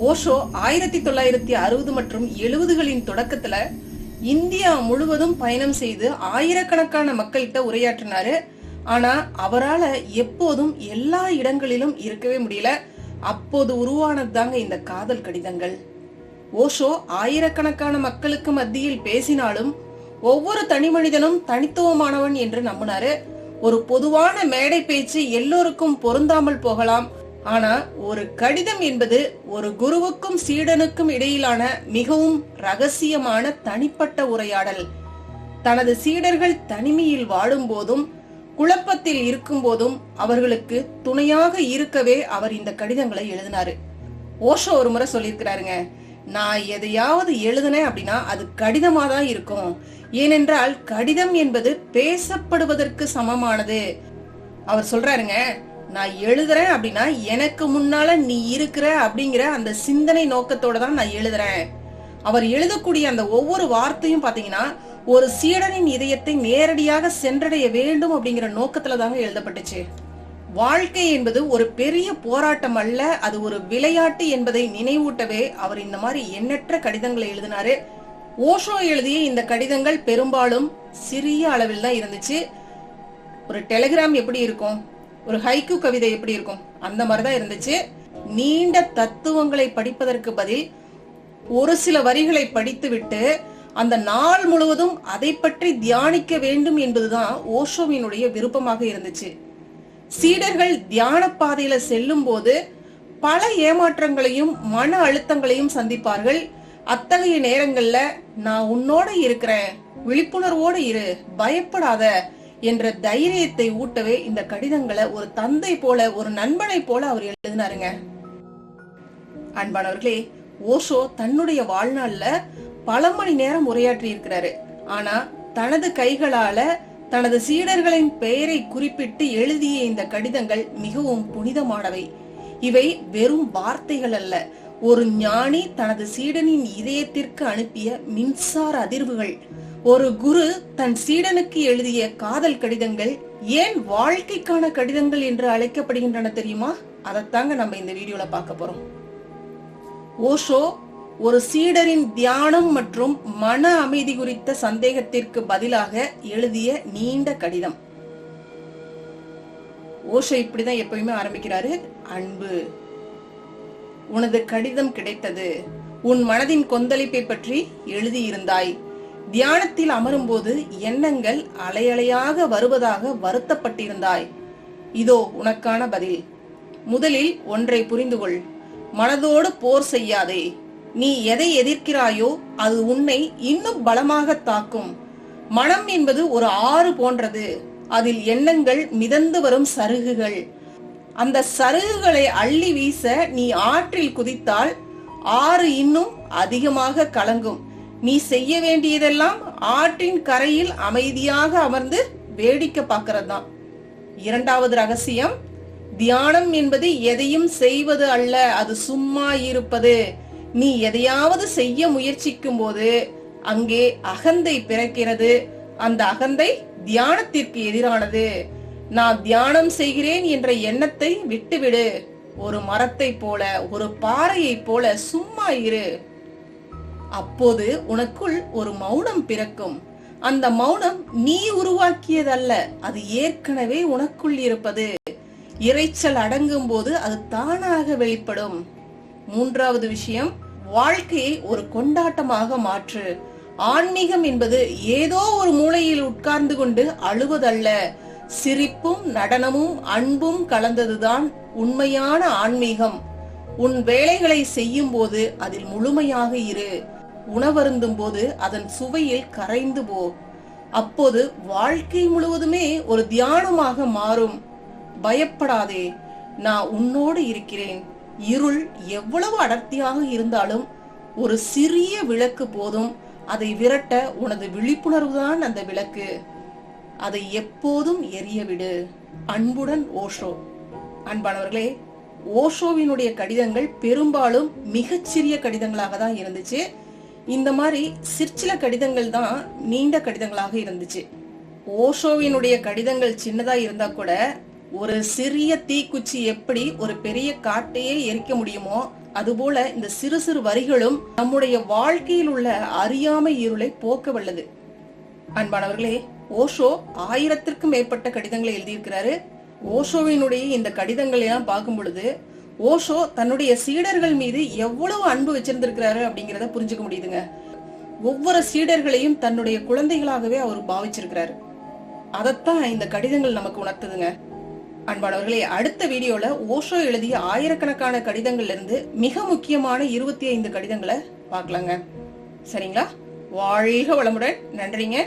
ஓஷோ ஆயிரத்தி தொள்ளாயிரத்தி அறுபது மற்றும் எழுபதுகளின் தொடக்கத்துல இந்தியா முழுவதும் பயணம் செய்து ஆயிரக்கணக்கான மக்கள்கிட்ட உரையாற்றினாரு. ஆனா அவரால எப்போதும் எல்லா இடங்களிலும் இருக்கவே முடியல. அப்போது உருவானது தாங்க இந்த காதல் கடிதங்கள். ஓஷோ ஆயிரக்கணக்கான மக்களுக்கு மத்தியில் பேசினாலும் ஒவ்வொரு தனி மனிதனும் தனித்துவமானவன் என்று நம்பினாரு. ஒரு பொதுவான மேடை பேச்சு எல்லோருக்கும் பொருந்தாமல் போகலாம். ஆனா ஒரு கடிதம் என்பது ஒரு குருவுக்கும் சீடனுக்கும் இடையிலான மிகவும் ரகசியமான தனிப்பட்ட உரையாடல். தனது சீடர்கள் தனிமையில் வாழும் போதும் குழப்பத்தில் இருக்கும் போதும் அவர்களுக்கு துணையாக இருக்கவே அவர் இந்த கடிதங்களை எழுதினாரு. ஓஷோ ஒரு முறை சொல்லியிருக்கிறாருங்க நான் எதையாவது எழுதுனேன் அப்படின்னா அது கடிதமா தான் இருக்கும். ஏனென்றால் கடிதம் என்பது பேசப்படுவதற்கு சமமானது. அவர் சொல்றாருங்க நான் எழுதுறேன் அப்படின்னா எனக்கு முன்னால நீ இருக்கிற அப்படிங்கிற அந்த சிந்தனை நோக்கத்தோட தான் நான் எழுதுறேன். அவர் எழுதக்கூடிய அந்த ஒவ்வொரு வார்த்தையும் பாத்தீங்கன்னா ஒரு சீடனின் இதயத்தை நேரடியாக சென்றடைய வேண்டும் அப்படிங்கிற நோக்கத்துல தாங்க எழுதப்பட்டுச்சு. வாழ்க்கை என்பது ஒரு பெரிய போராட்டம் அல்ல அது ஒரு விளையாட்டு என்பதை நினைவூட்டவே அவர் இந்த மாதிரி எண்ணற்ற கடிதங்களை எழுதினாரு. ஓஷோ எழுதிய இந்த கடிதங்கள் பெரும்பாலும் சிறிய அளவில் தான் இருந்துச்சு. ஒரு டெலிகிராம் எப்படி இருக்கும்? ஒரு ஹைக்கு கவிதை எப்படி இருக்கும்? அந்த மாதிரி தான் இருந்துச்சு. நீண்ட தத்துவங்களை படிப்பதற்கு பதில் ஒரு சில வரிகளை படித்துவிட்டு அந்த நாள் முழுவதும் அதை பற்றி தியானிக்க வேண்டும் என்பதுதான் ஓஷோவினுடைய விருப்பமாக இருந்துச்சு. சீடர்கள் தியான பாதையில செல்லும் போது பல ஏமாற்றங்களையும் மன அழுத்தங்களையும் சந்திப்பார்கள். அத்தகைய நேரங்கள்ல நான் உன்னோட இருக்கிறேன். விழிப்புணர்வோடு இரு. பயப்படாத. என்ற தைரியத்தை ஊட்டவே இந்த கடிதங்களை ஒரு தந்தை போல ஒரு நண்பனை போல அவர் எழுதினாருங்க. அன்பானவர்களே ஓஷோ தன்னுடைய வாழ்நாள்ல பல மணி நேரம் உரையாற்றி இருக்கிறாரு. ஆனா தனது கைகளால தனது சீடர்களின் பெயரை குறிப்பிட்டு எழுதிய இந்த கடிதங்கள் மிகவும் புனிதமானவை. இவை வெறும் வார்த்தைகள் அல்ல ஒரு ஞானி தனது சீடனின் இதயத்திற்கு அனுப்பிய மின்சார அதிர்வுகள். ஒரு குரு தன் சீடனுக்கு எழுதிய காதல் கடிதங்கள் ஏன் வாழ்க்கைக்கான கடிதங்கள் என்று அழைக்கப்படுகின்றன தெரியுமா? அதைத்தாங்க நம்ம இந்த வீடியோல பார்க்க போறோம். ஓஷோ ஒரு சீடரின் தியானம் மற்றும் மன அமைதி குறித்த சந்தேகத்திற்கு பதிலாக எழுதிய நீண்ட கடிதம். ஓஷோ இப்படிதான் எப்பயுமே ஆரம்பிக்கிறாரு. அன்பு உனது கடிதம் கிடைத்தது. உன் மனதின் கொந்தளிப்பை பற்றி எழுதியிருந்தாய். தியானத்தில் அமரும்போது எண்ணங்கள் அலையலையாக வருவதாக வருத்தப்பட்டிருந்தாய். இதோ உனக்கான பதில். முதலில் ஒன்றை புரிந்து கொள் மனதோடு போர் செய்யாதே. நீ எதை எதிர்க்கிறாயோ அது உன்னை இன்னும் பலமாக தாக்கும். மனம் என்பது ஒரு ஆறு போன்றது. அதில் எண்ணங்கள் மிதந்து வரும் சருகுகள். அந்த சருகுகளை அள்ளி வீச நீ ஆற்றில் குதித்தால் ஆறு இன்னும் அதிகமாக கலங்கும். நீ செய்ய வேண்டியதெல்லாம் ஆற்றின் கரையில் அமைதியாக அமர்ந்து வேடிக்கை பார்க்கறது தான் இரண்டாவது ரகசியம் தியானம் என்பது எதையும் செய்வது அல்ல அது சும்மா இருப்பது. நீ எதையாவது செய்ய முயற்சிக்கும் போது அங்கே அகந்தை பிறக்கிறது. அந்த அகந்தை தியானத்திற்கு எதிரானது. நான் தியானம் செய்கிறேன் என்ற எண்ணத்தை விட்டுவிடு. ஒரு மரத்தை போல ஒரு பாறையை போல சும்மா இரு. அப்போது உனக்குள் ஒரு மௌனம் பிறக்கும். அந்த மௌனம் நீ உருவாக்கியதல்ல அது ஏற்கனவே உனக்குள் இருப்பது. இறைச்சல் அடங்கும் போது அது தானாக வெளிப்படும். மூன்றாவது விஷயம் வாழ்க்கையை ஒரு கொண்டாட்டமாக மாற்று. ஆன்மீகம் என்பது ஏதோ ஒரு மூலையில் உட்கார்ந்து கொண்டு அழுவதல்ல. சிரிப்பும் நடனமும் அன்பும் கலந்ததுதான் உண்மையான ஆன்மீகம். உன் வேலைகளை செய்யும் போது அதில் முழுமையாக இரு. உணவருந்தும் போது அதன் சுவையில் கரைந்து போ. அப்போது வாழ்க்கை முழுவதுமே ஒரு தியானமாக மாறும். பயப்படாதே நான் உன்னோடு இருக்கிறேன். இருள் எவ்வளவு அடர்த்தியாக இருந்தாலும் ஒரு சிறிய விளக்கு போதும். அதை விரட்ட உனது விழிப்புணர்வுதான் அந்த விளக்கு. அதை எப்போதும் எரிய விடு. அன்புடன் ஓஷோ. அன்பானவர்களே ஓஷோவினுடைய கடிதங்கள் பெரும்பாலும் மிகச்சிறிய கடிதங்களாக தான் இருந்துச்சு. இந்த மாதிரி சிற்சில கடிதங்கள் தான் நீண்ட கடிதங்களாக இருந்துச்சு. ஓஷோவினுடைய கடிதங்கள் சின்னதா இருந்தா கூட ஒரு சிறிய தீக்குச்சி எப்படி ஒரு பெரிய காட்டையே எரிக்க முடியுமோ அதுபோல இந்த சிறு சிறு வரிகளும் நம்முடைய வாழ்க்கையில் உள்ள அறியாமை இருளை போக்க வல்லது. அன்பானவர்களே ஓஷோ ஆயிரத்திற்கும் மேற்பட்ட கடிதங்களை எழுதியிருக்கிறாரு. ஓஷோவினுடைய இந்த கடிதங்களை எல்லாம் பார்க்கும் பொழுது ஓஷோ தன்னுடைய சீடர்கள் மீது எவ்வளவு அன்பு வச்சிருந்திருக்கிறாரு அப்படிங்கிறத புரிஞ்சுக்க முடியுதுங்க. ஒவ்வொரு சீடர்களையும் தன்னுடைய குழந்தைகளாகவே அவர் பாவிச்சிருக்கிறாரு. அதைத்தான் இந்த கடிதங்கள் நமக்கு உணர்த்துதுங்க. அன்பானவர்களே அடுத்த வீடியோல ஓஷோ எழுதிய ஆயிரக்கணக்கான கடிதங்கள்ல இருந்து மிக முக்கியமான இருபத்தி ஐந்து கடிதங்களை பார்க்கலாங்க. சரிங்களா? வாழ்க வளமுடன். நன்றிங்க.